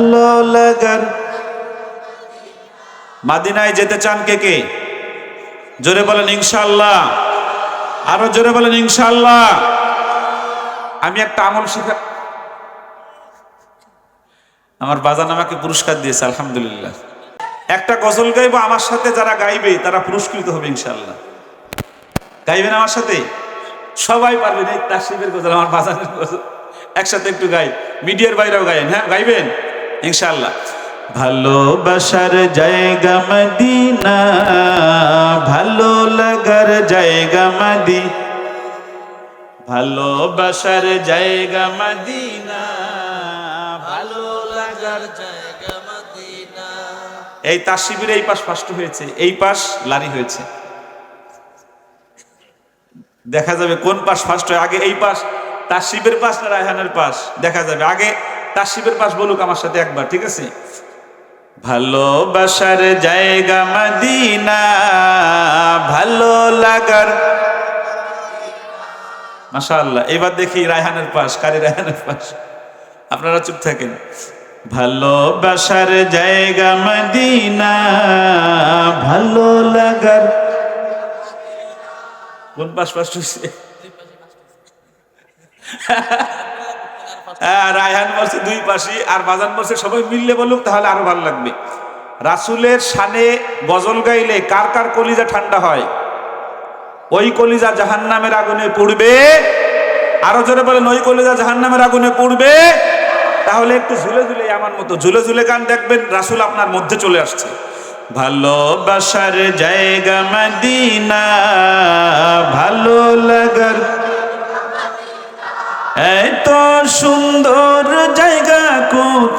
ভালো লাগার। মাদিনায় যেতে চান কে কে? জোরে বলেন ইনশাল্লাহ আরও জোরে বলেন ইনশাল্লাহ আমি একটা আমল শিখা আমার বাজান আমাকে পুরস্কার দিয়েছে, আলহামদুলিল্লাহ। একটা গজল গাইবো, আমার সাথে যারা গাইবে, তারা পুরস্কৃত হবে ইনশাল্লাহ গাইবেন আমার সাথে? সবাই পারবেন, এই তাসিবের গজল, আমার বাজানের গজল। একসাথে একটু গাই। মিডিয়ার বাইরেও গাইন হ্যাঁ গাইবেন? ইনশাল্লাহ ভালোবাসার জায়গা মদিনা ভালো লাগার জায়গা মাদি ভালোবাসার জায়গা মদিনা ভালো লাগার জায়গা মদিনা। এই তার শিবিরে এই পাশ ফাস্ট হয়েছে এই পাশ লারি হয়েছে। দেখা যাবে কোন পাশ ফার্স্ট হয় আগে এই পাশ তার শিবের পাশ না রায়হানের পাশ? দেখা যাবে আগে তার শিবের পাশ বলুক আমার সাথে একবার ঠিক আছে? ভালোবাসার জায়গা মদিনা ভালো লাগার মাশাআল্লাহ এবার দেখি রায়হানের পাশ কারি রায়হানের পাশ। আপনারা চুপ থাকেন। ভালোবাসার জায়গা মদিনা ভালো লাগার কোন পাশ পাশ হয়েছে হ্যাঁ, রায়হান বলছে দুই পাশি আর বাজান বলছে সবাই মিললে বলুক, তাহলে আরও ভালো লাগবে। রাসুলের শানে গজল গাইলে কার কার কলিজা ঠান্ডা হয়? ওই কলিজা জাহান নামের আগুনে পড়বে। আরও জোরে বলেন, ওই কলিজা জাহান নামের আগুনে পড়বে। তাহলে একটু ঝুলে ঝুলে, আমার মতো ঝুলে ঝুলে গান দেখবেন, রাসুল আপনার মধ্যে চলে আসছে। ভালোবাসার জায়গা মদিনা।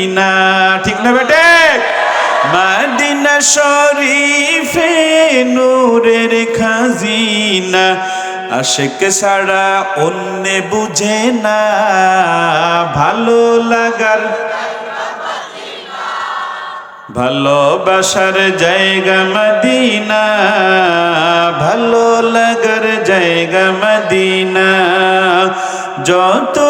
খাজিনা ঠিক না বেটে? মদিনা শরীফে নূরের খাজিনা। আশেক ছাড়া অন্য বুঝে না। ভালো লাগার ভালোবাসার জায়গা মদিনা। ভালো লাগার জায়গা মদিনা। পড়ি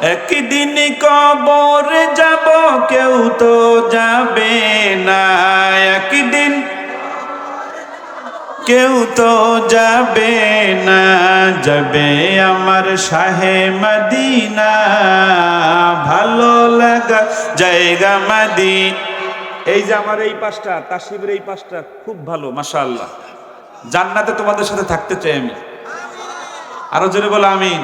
একদিন কবর যাব, কেউ তো যাবে না। একদিন কেউ তো যাবে না, যাবে আমার শাহে মদিনা। ভালো লাগা জায়গা মাদি এই যে আমার এই পাশটা, তাসিবের এই পাশটা খুব ভালো, মাশাআল্লাহ। জান্নাতে তোমাদের সাথে থাকতে চাই আমি। আরও জোরে বলো, আমিন।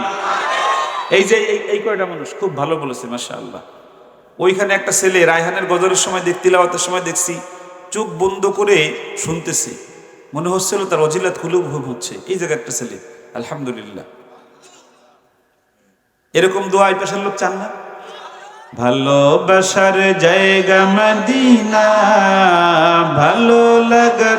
এই যে এই কয়টা মানুষ খুব ভালো বলেছে, মাশাআল্লাহ। ওইখানে একটা ছেলে, রায়হানের গজরের সময় দেখতে লাওয়াতের সময় দেখছি, চোখ বন্ধ করে শুনতেছি। মনে হচ্ছিল তার অজিলাত খুলে ঘুম হচ্ছে। এই জায়গায় একটা ছেলে, আলহামদুলিল্লাহ। এরকম দোয়া এই পেশার লোক চান না? ভালোবাসার জায়গা, মদিনা, ভালো লাগার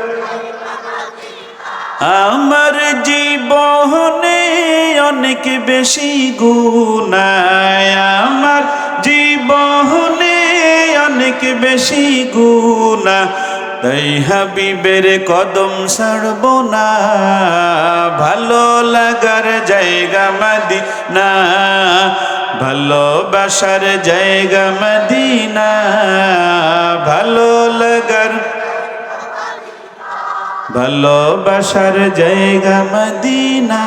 আমার জীবনে অনেক বেশি গুনায়। আমার জীবনে অনেক বেশি গুণা তাই হাবিবের কদম ছাড়ব না। ভালো লাগার জায়গা মদিনা। ভালোবাসার জায়গা মদিনা। ভালো লাগার ভালোবাসার জায়গা মদিনা।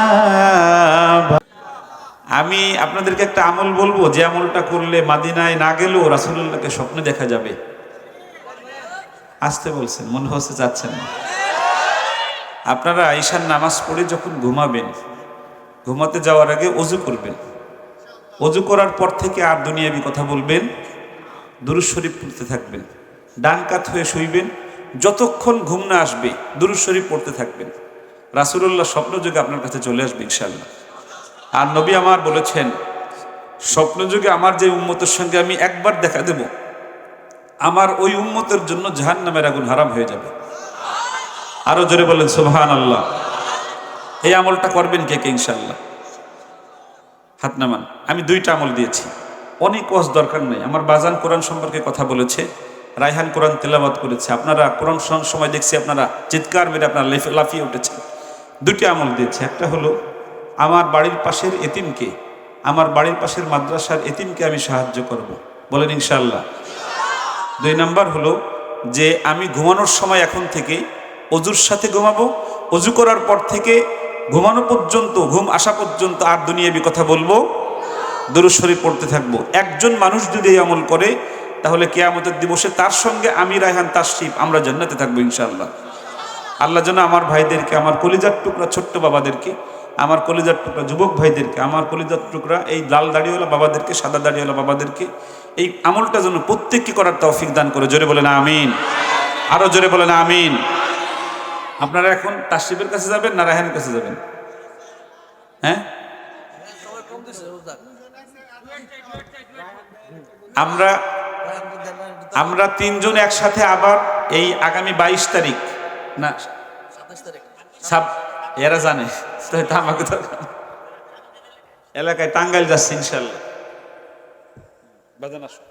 আমি আপনাদেরকে একটা আমল বলব, যে আমলটা করলে মাদিনায় না গেলেও রাসুল্লাহকে স্বপ্নে দেখা যাবে। আসতে বলছেন, মনে হচ্ছে যাচ্ছেন না। আপনারা ঈশান নামাজ পড়ে যখন ঘুমাবেন, ঘুমাতে যাওয়ার আগে অজু করবেন। অজু করার পর থেকে আর দুনিয়াবি কথা বলবেন দুরুজ শরীফ পড়তে থাকবেন। ডান কাত হয়ে শুইবেন যতক্ষণ ঘুম না আসবে দুরুজ শরীফ পড়তে থাকবেন। রাসুল্লাহ স্বপ্নযোগে আপনার কাছে চলে আসবে ইনশাল্লাহ আর নবী আমার বলেছেন, স্বপ্নযুগে আমার যে উম্মতের সঙ্গে আমি একবার দেখা দেব, আমার ওই উম্মতের জন্য জাহান নামের আগুন হারাম হয়ে যাবে। আরও জোরে বলেন সুবহান আল্লাহ এই আমলটা করবেন কে কে ইনশাল্লাহ হাত নামান। আমি দুইটা আমল দিয়েছি। অনেক ওয়াজ দরকার নেই। আমার বাজান কোরআন সম্পর্কে কথা বলেছে। রায়হান কোরআন তেলাবাদ করেছে। আপনারা কোরআন সময় দেখছি আপনারা চিৎকার মেরে আপনারা লেফে- লাফিয়ে উঠেছেন। দুটি আমল দিয়েছে। একটা হলো, আমার বাড়ির পাশের এতিমকে, আমার বাড়ির পাশের মাদ্রাসার এতিমকে আমি সাহায্য করব। বলেন ইনশাল্লাহ দুই নাম্বার হলো, যে আমি ঘুমানোর সময় এখন থেকে অজুর সাথে ঘুমাবো, অজু করার পর থেকে ঘুমানো পর্যন্ত, ঘুম আসা পর্যন্ত আর দুনিয়াবি কথা বলব দরুদ পড়তে থাকব। একজন মানুষ যদি এই আমল করে তাহলে কেয়ামতের দিবসে তার সঙ্গে আমি রায়হান তাশরিফ আমরা জান্নাতে থাকব ইনশাআল্লাহ। আল্লাহ যেন আমার ভাইদেরকে, আমার কলিজার টুকরা ছোট্ট বাবাদেরকে, আমার কলিজার টুকরা যুবক ভাইদেরকে, আমার কলিজার টুকরা এই লাল দাড়িওয়ালা বাবাদেরকে, সাদা দাড়িওয়ালা বাবাদেরকে, এই আমলটা যেন প্রত্যেককে করার তৌফিক দান করে। জোরে বলেন আমিন। আরও জোরে বলেন আমিন। আপনারা এখন তাশরিফের কাছে যাবেন না রায়হানের কাছে যাবেন? হ্যাঁ? আমরা আমরা তিনজন একসাথে আবার এই আগামী বাইশ তারিখ। না সাব এরা জানে। আমাকে তো এলাকায় টাঙ্গাইল যাচ্ছে ইনশাল্লাহ। বাজান আসো।